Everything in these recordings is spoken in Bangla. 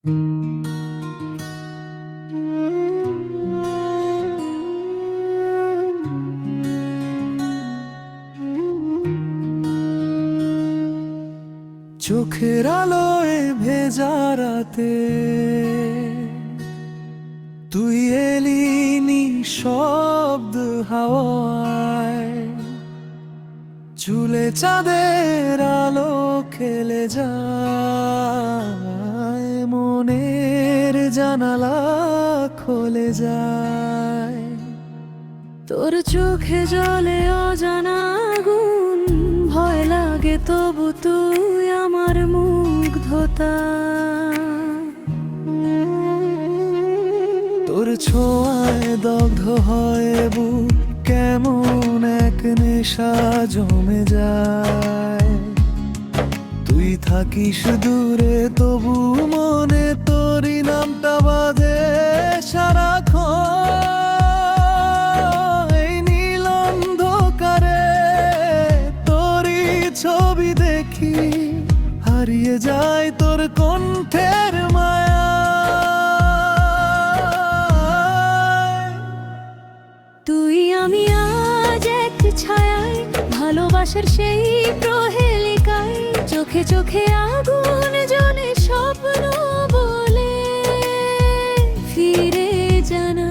চোখের আলোয় ভেজা রাতে তুই এলি শব্দ হাওয়ায়। চুলে চাঁদের আলো খেলে যায় মনের জানালা খোলে যায়। তোর চোখে জলে অজানা গুণ, ভয় লাগে তবু তুই আমার মুগ্ধতা। তোর ছোঁয়ায় দগ্ধ হয় বুক, কেমন এক নেশা জমে যায়। তুই থাকিস দূরে, তবু মনে তোরই নামটা বাজে সারাক্ষণ। এই নীল অন্ধকারে তোরই ছবি দেখি, হারিয়ে যায় তোর কণ্ঠের মায়া। তুই আমি আজ এক ছায়ায় ভালোবাসার সেই প্রহেলিকায় চোখে চোখে আগুন জনে স্বপ্ন বলে ফিরে জানা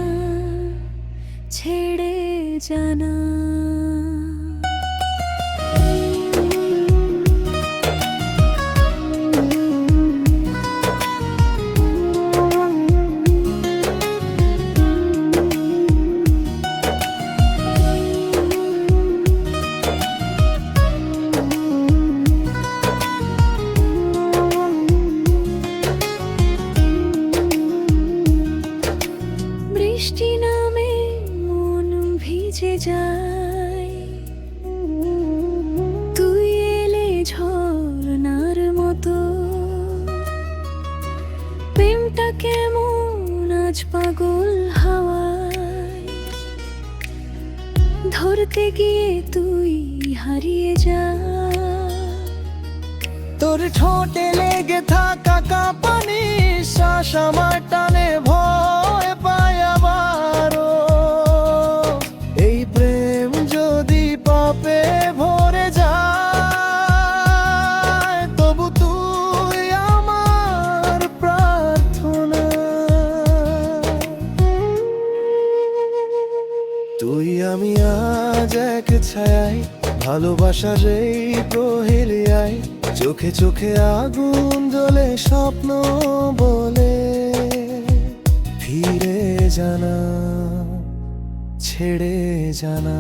ছেড়ে জানা। ভিজে যায় তুই এলে ঝর্ণার মতো। প্রেমটা কেমন আজ পাগল হাওয়ায়। ধরতে গিয়ে তুই হারিয়ে যা। তোর ঠোঁটে লেগে থাকা কাঁপানি, শ্বাস আমার টানে ছায়াই ভালোবাসার এই প্রহেলিয়ায় চোখে চোখে আগুন জ্বলে স্বপ্ন বলে। ফিরে জানা ছেড়ে জানা।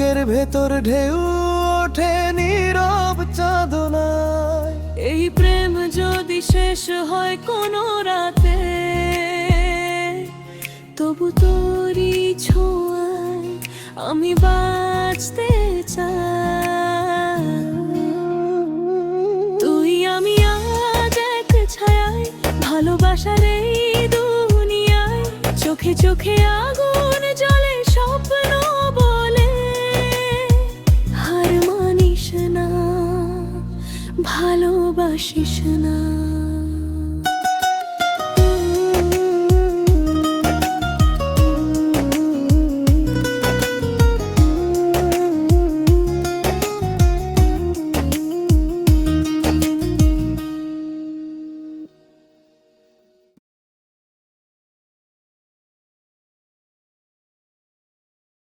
বুকের ভেতর ঢেউ ওঠে নীরব চাঁদনায়। এই প্রেম যদি শেষ হয় কোনো রাতে, তবু তোরই ছোঁয়ায় আমি বাঁচতে চাই। তুই আমি আজ এক ছায়ায় ভালোবাসার এই দুনিয়ায়, চোখে চোখে আগুন জ্বলে ভালোবাসিস না।